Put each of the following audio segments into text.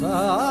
准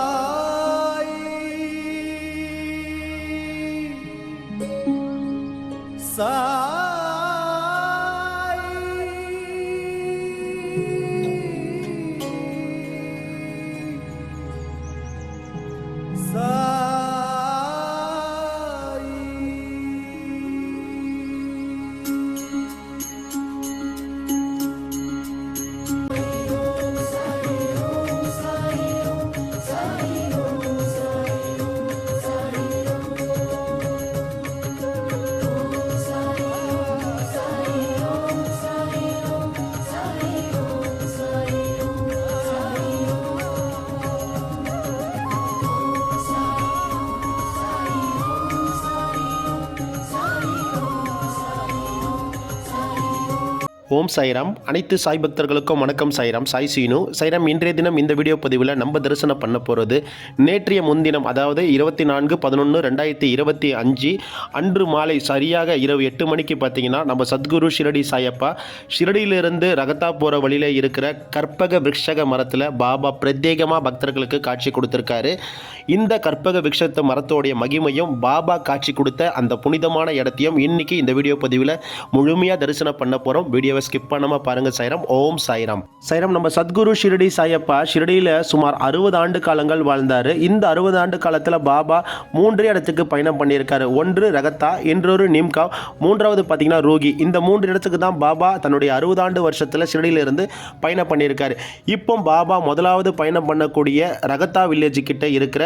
ஓம் சாய்ராம் அனைத்து சாய் பக்தர்களுக்கும் வணக்கம் சாய்ராம் சாய் சீனு. சாய்ராம் இன்றைய தினம் இந்த வீடியோ பதிவில் நம்ம தரிசனம் பண்ண போகிறது நேற்றைய முன்தினம் அதாவது இருபத்தி நான்கு பதினொன்று ரெண்டாயிரத்தி இருபத்தி அஞ்சு அன்று மாலை சரியாக இரவு எட்டு மணிக்கு பார்த்தீங்கன்னா நம்ம சத்குரு ஷிரடி சாயப்பா ஷிரடியிலிருந்து ரகத்தா போகிற வழியில் இருக்கிற கற்பக விக்ஷக மரத்தில் பாபா பிரத்யேகமாக பக்தர்களுக்கு காட்சி கொடுத்துருக்காரு. இந்த கற்பக விருட்சத்த மரத்தோடைய மகிமையும் பாபா காட்சி கொடுத்த அந்த புனிதமான இடத்தையும் இன்னைக்கு இந்த வீடியோ பதிவில் முழுமையாக தரிசனம் பண்ண போகிறோம் வீடியோவை ஸ்கிப் பண்ணாமல் பாருங்கள் சைரம். ஓம் சைரம். சைரம் நம்ம சத்குரு ஷிரடி சாயப்பா ஷிரடியில் சுமார் அறுபது ஆண்டு காலங்கள் வாழ்ந்தார். இந்த அறுபது ஆண்டு காலத்தில் பாபா மூன்றே இடத்துக்கு பயணம் பண்ணியிருக்காரு. ஒன்று ரகத்தா இன்னொரு நிம்கா மூன்றாவது பார்த்தீங்கன்னா ரோகி. இந்த மூன்று இடத்துக்கு தான் பாபா தன்னுடைய அறுபது ஆண்டு வருஷத்தில் ஷிரடியிலிருந்து பயணம் பண்ணியிருக்காரு. இப்போ பாபா முதலாவது பயணம் பண்ணக்கூடிய ரகத்தா வில்லேஜ் கிட்ட இருக்கிற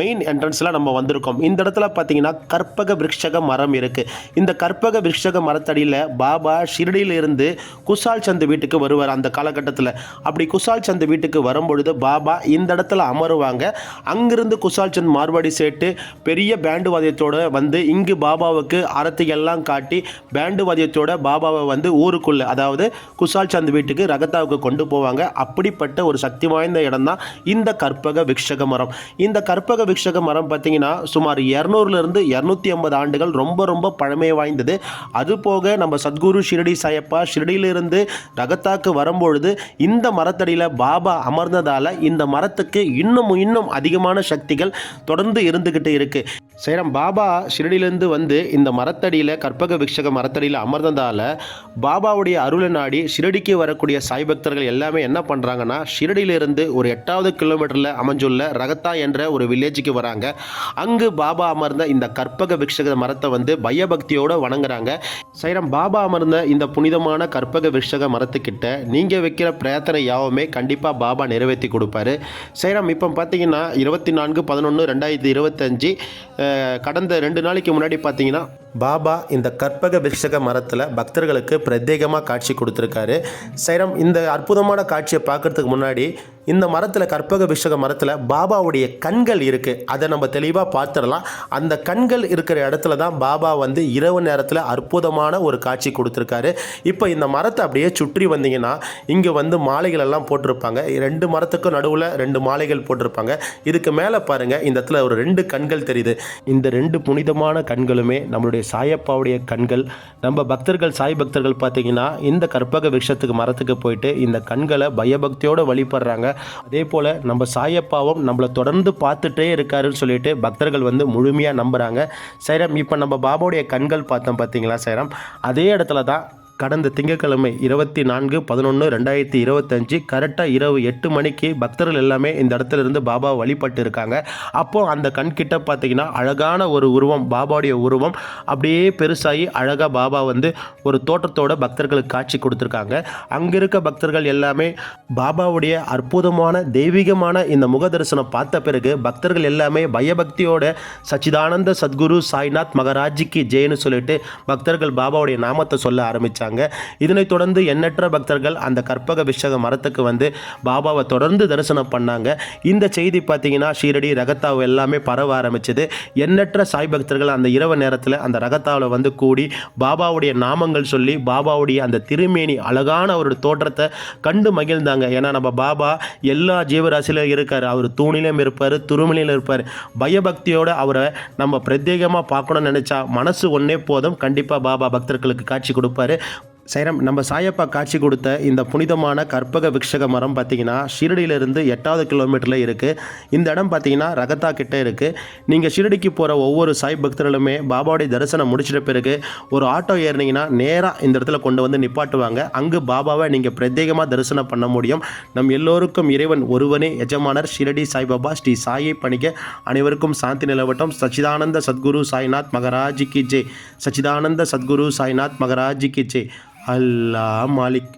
மெயின் என்ட்ரன்ஸில் நம்ம வந்திருக்கோம். இந்த இடத்துல பார்த்தீங்கன்னா கற்பக விருட்சக மரம் இருக்குது இந்த கற்பக விருட்சக மரத்தடியில் பாபா ஷிரடியிலிருந்து குஷால் சந்த் வீட்டுக்கு வருவார் அந்த காலகட்டத்தில். அப்படி குஷால் சந்த் வீட்டுக்கு வரும்பொழுது பாபா இந்த இடத்துல அமருவாங்க. அங்கிருந்து குஷால் சந்த் மார்வாடி சேட்டு பெரிய பேண்டு வாத்தியத்தோட வந்து இங்கு பாபாவுக்கு அறத்தையெல்லாம் காட்டி பேண்டு வாதியத்தோட பாபாவை வந்து ஊருக்குள்ளே அதாவது குஷால் சந்த் வீட்டுக்கு ரகத்தாவுக்கு கொண்டு போவாங்க. அப்படிப்பட்ட ஒரு சக்தி வாய்ந்த இடம் தான் இந்த கற்பக விக்ஷக மரம். இந்த கற்பக விக்ஷக மரம் பார்த்தீங்கன்னா சுமார் இரநூறுலேருந்து இரநூத்தி ஐம்பது ஆண்டுகள் ரொம்ப ரொம்ப பழமை வாய்ந்தது. அது போக நம்ம சத்குரு ஷிரடி சாயப்பா செடியிலிருந்து ரகத்தாக்கு வரும்பொழுது இந்த மரத்தடியில் பாபா அமர்ந்ததால் இந்த மரத்துக்கு இன்னமும் இன்னும் அதிகமான சக்திகள் தொடர்ந்து இருந்துக்கிட்டு இருக்குது சேரம் பாபா ஷிரடியிலேருந்து வந்து இந்த மரத்தடியில் கற்பக விக்ஷக மரத்தடியில் அமர்ந்ததால் பாபாவுடைய அருளை நாடி ஷிரடிக்கு வரக்கூடிய சாய் பக்தர்கள் எல்லாமே என்ன பண்ணுறாங்கன்னா ஷிரடியிலிருந்து ஒரு எட்டாவது கிலோமீட்டரில் அமைஞ்சுள்ள ரகத்தா என்ற ஒரு வில்லேஜுக்கு வராங்க. அங்கு பாபா அமர்ந்த இந்த கற்பக விக்ஷக மரத்தை வந்து பயபக்தியோடு வணங்குறாங்க. சைரம் பாபா அமர்ந்த இந்த புனிதமான கற்பக விக்ஷக மரத்துக்கிட்ட நீங்கள் வைக்கிற பிரார்த்தனை யாவுமே கண்டிப்பாக பாபா நிறைவேற்றி கொடுப்பாரு. சைரம் இப்போ பார்த்தீங்கன்னா இருபத்தி நான்கு பதினொன்று ரெண்டாயிரத்தி இருபத்தஞ்சி கடந்த ரெண்டு நாளைக்கு முன்னாடி பார்த்தீங்கன்னா பாபா இந்த கற்பக விருஷக மரத்தில் பக்தர்களுக்கு பிரத்யேகமாக காட்சி கொடுத்துருக்காரு. சைரம் இந்த அற்புதமான காட்சியை பார்க்கறதுக்கு முன்னாடி இந்த மரத்தில் கற்பக விருஷக மரத்தில் பாபாவுடைய கண்கள் இருக்குது அதை நம்ம தெளிவாக பார்த்துடலாம். அந்த கண்கள் இருக்கிற இடத்துல தான் பாபா வந்து இரவு நேரத்தில் அற்புதமான ஒரு காட்சி கொடுத்துருக்காரு. இப்போ இந்த மரத்தை அப்படியே சுற்றி வந்தீங்கன்னா இங்கே வந்து மாலைகள் எல்லாம் போட்டிருப்பாங்க. ரெண்டு மரத்துக்கும் நடுவில் ரெண்டு மாலைகள் போட்டிருப்பாங்க. இதுக்கு மேலே பாருங்கள் இந்த இடத்துல ஒரு ரெண்டு கண்கள் தெரியுது. இந்த ரெண்டு புனிதமான கண்களுமே நம்மளுடைய சாயப்பாவுடைய கண்கள் நம்ம பக்தர்கள் சாய் பக்தர்கள் பார்த்தீங்கன்னா இந்த கற்பக விஷத்துக்கு மரத்துக்கு போயிட்டு இந்த கண்களை பயபக்தியோடு வழிபடுறாங்க. அதே போல் நம்ம சாயப்பாவும் நம்மளை தொடர்ந்து பார்த்துட்டே இருக்காருன்னு சொல்லிட்டு பக்தர்கள் வந்து முழுமையாக நம்புகிறாங்க சைரம் இப்போ நம்ம பாபாவுடைய கண்கள் பார்த்தோம் பார்த்தீங்களா சைரம்? அதே இடத்துல தான் கடந்த திங்கட்கிழமை இருபத்தி நான்கு பதினொன்று ரெண்டாயிரத்தி இருபத்தஞ்சு கரெக்டாக இரவு எட்டு மணிக்கு பக்தர்கள் எல்லாமே இந்த இடத்துல இருந்து பாபா வழிபட்டு இருக்காங்க அப்போது அந்த கண் கிட்ட பார்த்தீங்கன்னா அழகான ஒரு உருவம் பாபாவுடைய உருவம். அப்படியே பெருசாகி அழகாக பாபா வந்து ஒரு தோட்டத்தோட பக்தர்களுக்கு காட்சி கொடுத்துருக்காங்க. அங்கே இருக்க பக்தர்கள் எல்லாமே பாபாவுடைய அற்புதமான தெய்வீகமான இந்த முக தரிசனம் பார்த்த பிறகு பக்தர்கள் எல்லாமே பயபக்தியோட சச்சிதானந்த சத்குரு சாய்நாத் மகராஜிக்கு ஜெயின்னு சொல்லிட்டு பக்தர்கள் பாபாவுடைய நாமத்தை சொல்ல ஆரம்பித்தாங்க இதனைத் தொடர்ந்து எண்ணற்ற பக்தர்கள் அந்த கற்பக விஷக மரத்துக்கு வந்து பாபாவை தொடர்ந்து தரிசனம் பண்ணாங்க. இந்த செய்தி பார்த்தீங்கன்னா ஷீரடி ரகத்தாவு எல்லாமே பரவ ஆரம்பிச்சது. எண்ணற்ற சாய் பக்தர்கள் அந்த இரவு நேரத்தில் அந்த ரகத்தாவில் வந்து கூடி பாபாவுடைய நாமங்கள் சொல்லி பாபாவுடைய அந்த திருமேனி அழகான அவருடைய தோற்றத்தை கண்டு மகிழ்ந்தாங்க. ஏன்னா நம்ம பாபா எல்லா ஜீவராசியிலும் இருக்கார். அவர் தூணிலும் இருப்பார் துருமலையிலும் இருப்பார். பயபக்தியோடு அவரை நம்ம பிரத்யேகமாக பார்க்கணும்னு நினச்சா மனசு ஒன்றே போதும். கண்டிப்பாக பாபா பக்தர்களுக்கு காட்சி கொடுப்பாரு. சைரம் நம்ம சாயப்பா காட்சி கொடுத்த இந்த புனிதமான கற்பக விக்ஷக மரம் பார்த்தீங்கன்னா ஷிரடியிலிருந்து எட்டாவது கிலோமீட்டரில் இருக்குது இந்த இடம் பார்த்தீங்கன்னா ரகத்தா கிட்டே இருக்குது நீங்கள் ஷிரடிக்கு போகிற ஒவ்வொரு சாய் பக்தர்களுமே பாபாவுடைய தரிசனம் முடிச்சிட்ட பிறகு ஒரு ஆட்டோ ஏறினீங்கன்னா நேராக இந்த இடத்துல கொண்டு வந்து நிப்பாட்டுவாங்க. அங்கு பாபாவை நீங்கள் பிரத்யேகமாக தரிசனம் பண்ண முடியும். நம் எல்லோருக்கும் இறைவன் ஒருவனே எஜமானர் ஷிரடி சாய்பாபா ஸ்ரீ சாயை பணிக்க அனைவருக்கும் சாந்தி நிலவட்டம். சச்சிதானந்த சத்குரு சாய்நாத் மகராஜி கி ஜெய். சச்சிதானந்த சத்குரு சாய்நாத் மகராஜி கி ஜெய். அல்லாஹ் மாலிக்.